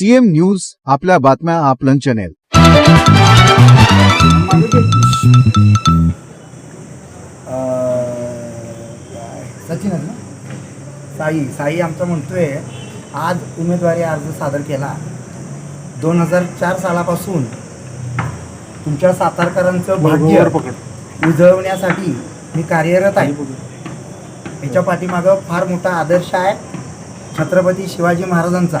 CM news आपल्या बातम्या आपलं चॅनेल सचिन ना? साई साई आमचा म्हणतोय आज उमेदवारी अर्ज सादर केला. दोन हजार चार सालापासून तुमच्या सातारकरांचं भाग्य उजळवण्यासाठी मी कार्यरत आहे. याच्या पाठीमागं फार मोठा आदर्श आहे छत्रपती शिवाजी महाराजांचा.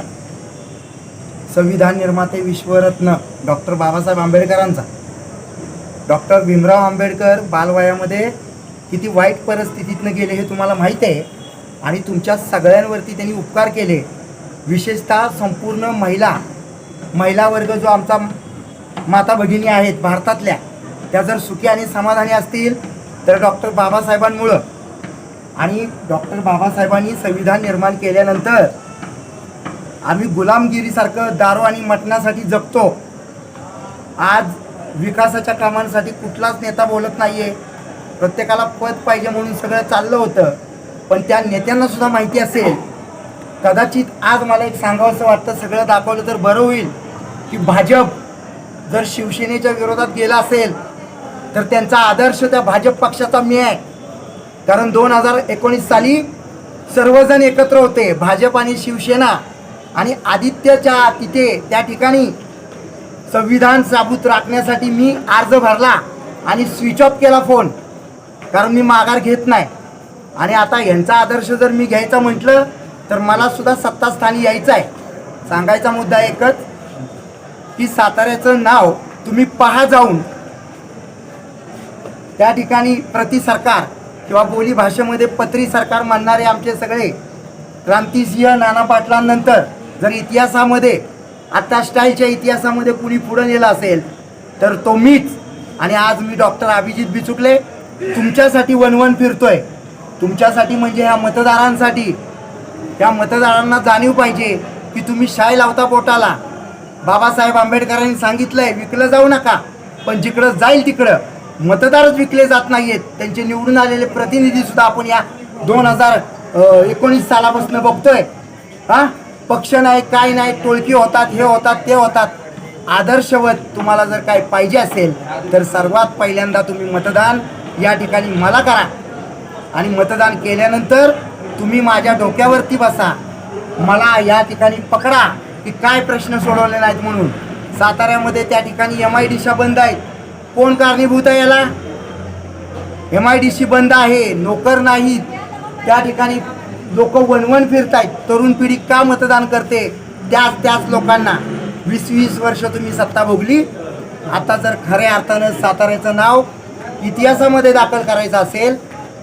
संविधान निर्माते विश्वरत्न डॉक्टर बाबासाहेब आंबेडकरांचा. डॉक्टर भीमराव आंबेडकर बालवयामध्ये किती वाईट परिस्थितीतनं गेले हे तुम्हाला माहीत आहे आणि तुमच्या सगळ्यांवरती त्यांनी उपकार केले. विशेषतः संपूर्ण महिला महिला वर्ग जो आमचा माता भगिनी आहेत भारतातल्या त्या जर सुखी आणि समाधानी असतील तर डॉक्टर बाबासाहेबांमुळं. आणि डॉक्टर बाबासाहेबांनी संविधान निर्माण केल्यानंतर आम्ही गुलामगिरीसारखं दारू आणि मटणासाठी जगतो. आज विकासाच्या कामांसाठी कुठलाच नेता बोलत नाहीये. प्रत्येकाला पद पाहिजे म्हणून सगळं चाललं होतं. पण त्या नेत्यांना सुद्धा माहिती असेल. कदाचित आज मला एक सांगावं असं वाटतं सगळं दाखवलं तर बरं होईल की भाजप जर शिवसेनेच्या विरोधात गेला असेल तर त्यांचा आदर्श त्या भाजप पक्षाचा मी आहे. कारण दोन हजार एकोणीस साली सर्वजण एकत्र होते भाजप आणि शिवसेना. आणि आदित्यच्या तिथे त्या ठिकाणी संविधान साबूत राखण्यासाठी मी अर्ज भरला आणि स्विच ऑफ केला फोन कारण मी माघार घेत नाही. आणि आता यांचा आदर्श जर मी घ्यायचा म्हटलं तर मला सुद्धा सत्तास्थानी यायचं आहे. सांगायचा मुद्दा एकच की साताऱ्याचं नाव तुम्ही पहा जाऊन. त्या ठिकाणी प्रति सरकार किंवा बोली भाषेमध्ये पत्री सरकार मानणारे आमचे सगळे क्रांतिसिंह नाना पाटलांनंतर जर इतिहासामध्ये आत्ता स्टाईलच्या इतिहासामध्ये कुणी पुढं नेलं असेल तर तो मीच. आणि आज मी डॉक्टर अभिजित बिचुकले तुमच्यासाठी वनवन फिरतोय. तुमच्यासाठी म्हणजे ह्या मतदारांसाठी त्या मतदारांना जाणीव पाहिजे की तुम्ही शाय लावता पोटाला. बाबासाहेब आंबेडकरांनी सांगितलंय विकलं जाऊ नका पण जिकडं जाईल तिकडं. मतदारच विकले जात नाहीयेत. त्यांचे निवडून आलेले प्रतिनिधी सुद्धा आपण या दोन हजार एकोणीस सालापासून बघतोय. हा? पक्ष नाही काय नाही टोळकी होतात हे होतात ते होतात. आदर्शवत तुम्हाला जर काय पाहिजे असेल तर सर्वात पहिल्यांदा तुम्ही मतदान या ठिकाणी मला करा. आणि मतदान केल्यानंतर तुम्ही माझ्या डोक्यावरती बसा. मला या ठिकाणी पकडा की काय प्रश्न सोडवले नाहीत म्हणून. साताऱ्यामध्ये त्या ठिकाणी एम आय डी सी बंद आहेत. कोण कारणीभूत आहे याला? एम आय डी सी बंद आहे. नोकर नाहीत. त्या ठिकाणी लोक वनवन फिरतायत. तरुण पिढी का मतदान करते? त्याच त्याच लोकांना. वीस वीस वर्ष तुम्ही सत्ता भोगली. आता जर खऱ्या अर्थानं साताऱ्याचं नाव इतिहासामध्ये दाखल करायचं असेल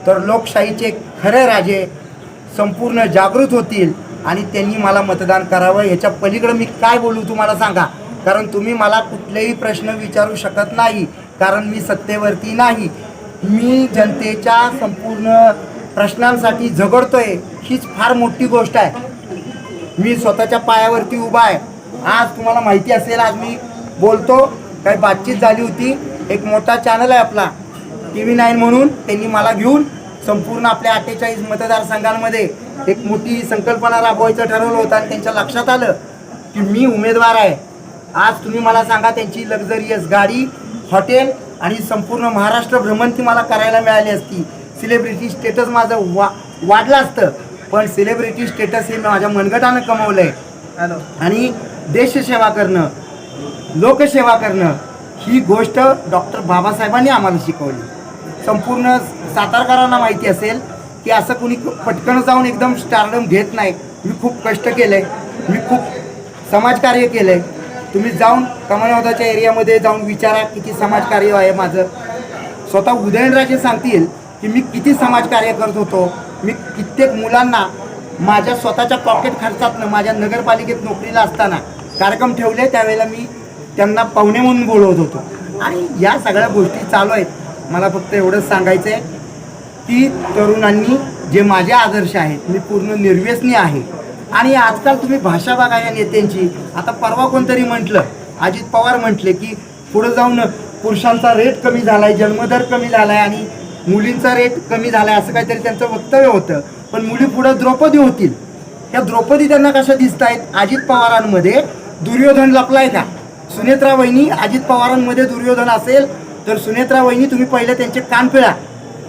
तर लोकशाहीचे खरे राजे संपूर्ण जागृत होतील आणि त्यांनी मला मतदान करावं. ह्याच्या पलीकडं मी काय बोलू तुम्हाला सांगा? कारण तुम्ही मला कुठलेही प्रश्न विचारू शकत नाही. कारण मी सत्तेवरती नाही. मी जनतेच्या संपूर्ण प्रश्नांसाठी झगडतोय. हीच फार मोठी गोष्ट आहे. मी स्वतःच्या पायावरती उभा आहे. आज तुम्हाला माहिती असेल आज मी बोलतो काही बातचीत झाली होती. एक मोठा चॅनल आहे आपला टी व्ही नाईन म्हणून. त्यांनी मला घेऊन संपूर्ण आपल्या अठ्ठेचाळीस मतदारसंघांमध्ये एक मोठी संकल्पना राबवायचं ठरवलं होतं आणि त्यांच्या लक्षात आलं की मी उमेदवार आहे. आज तुम्ही मला सांगा त्यांची लक्झरियस गाडी हॉटेल आणि संपूर्ण महाराष्ट्र भ्रमंती मला करायला मिळाली असती. सेलिब्रिटी स्टेटस माझं वा वाढलं असतं. पण सेलिब्रिटी स्टेटस हे माझ्या मनगटानं कमवलं आहे आणि देशसेवा करणं लोकसेवा करणं ही गोष्ट डॉक्टर बाबासाहेबांनी आम्हाला शिकवली. संपूर्ण सातारकरांना माहिती असेल की असं कुणी पटकन जाऊन एकदम स्टारडम घेत नाही. मी खूप कष्ट केलंय. मी खूप समाजकार्य केलंय. तुम्ही जाऊन कमलनाथाच्या एरियामध्ये जाऊन विचारा किती समाजकार्य आहे माझं. स्वतः उदयनराजे सांगतील की मी किती समाजकार्य करत होतो. मी कित्येक मुलांना माझ्या स्वतःच्या पॉकेट खर्चातनं माझ्या नगरपालिकेत नोकरीला असताना कार्यक्रम ठेवले त्यावेळेला मी त्यांना पाहुणे म्हणून बोलवत होतो. आणि या सगळ्या गोष्टी चालू आहेत. मला फक्त एवढंच सांगायचं आहे की तरुणांनी जे माझे आदर्श आहेत मी पूर्ण निर्व्यसनी आहे. आणि आजकाल तुम्ही भाषा बघा या नेत्यांची. आता परवा कोणतरी म्हटलं अजित पवार म्हटले की पुढं जाऊन पुरुषांचा रेट कमी झाला आहे जन्मदर कमी झाला आहे आणि मुलींचा रेट कमी झालाय असं काहीतरी त्यांचं वक्तव्य होतं. पण मुली पुढं द्रौपदी होतील. या द्रौपदी त्यांना कशा दिसत आहेत अजित पवारांमध्ये दुर्योधन लपलाय का? सुनेत्रा वहिनी अजित पवारांमध्ये दुर्योधन असेल तर सुनेत्रा वहिनी तुम्ही पहिले त्यांचे कान पिळा.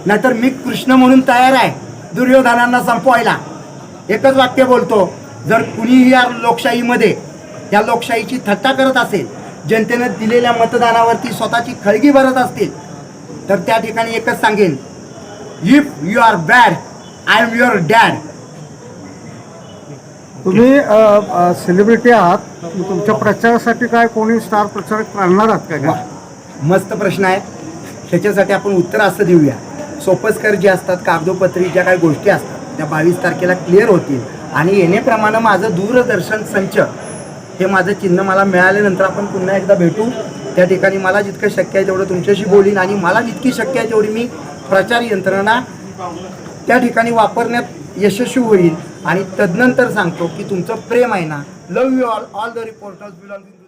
नाहीतर मी कृष्ण म्हणून तयार आहे दुर्योधनांना संपवायला. एकच वाक्य बोलतो जर कुणीही या लोकशाहीमध्ये या लोकशाहीची थट्टा करत असेल जनतेनं दिलेल्या मतदानावरती स्वतःची खळगी भरत असतील तर त्या ठिकाणी एकच सांगेन. If you are bad I am your dad तुम्ही सेलिब्रिटी आहात. तुमच्या प्रचारासाठी काय कोणी स्टार प्रचारक करणार आहात वा काय? मस्त प्रश्न आहे त्याच्यासाठी आपण उत्तर असं देऊया. सोपस्कर जे असतात कागदोपत्री ज्या काही गोष्टी असतात त्या बावीस तारखेला क्लिअर होतील. आणि येण्याप्रमाणे माझं दूरदर्शन संच हे माझं चिन्ह मला मिळाल्यानंतर आपण पुन्हा एकदा भेटू. त्या ठिकाणी मला जितकं शक्य आहे तेवढं तुमच्याशी बोलीन आणि मला जितकी शक्य आहे तेवढी मी प्रचार यंत्रणा त्या ठिकाणी वापरण्यात यशस्वी होईल. आणि तदनंतर सांगतो की तुमचं प्रेम आहे ना love you all all the reporters belonging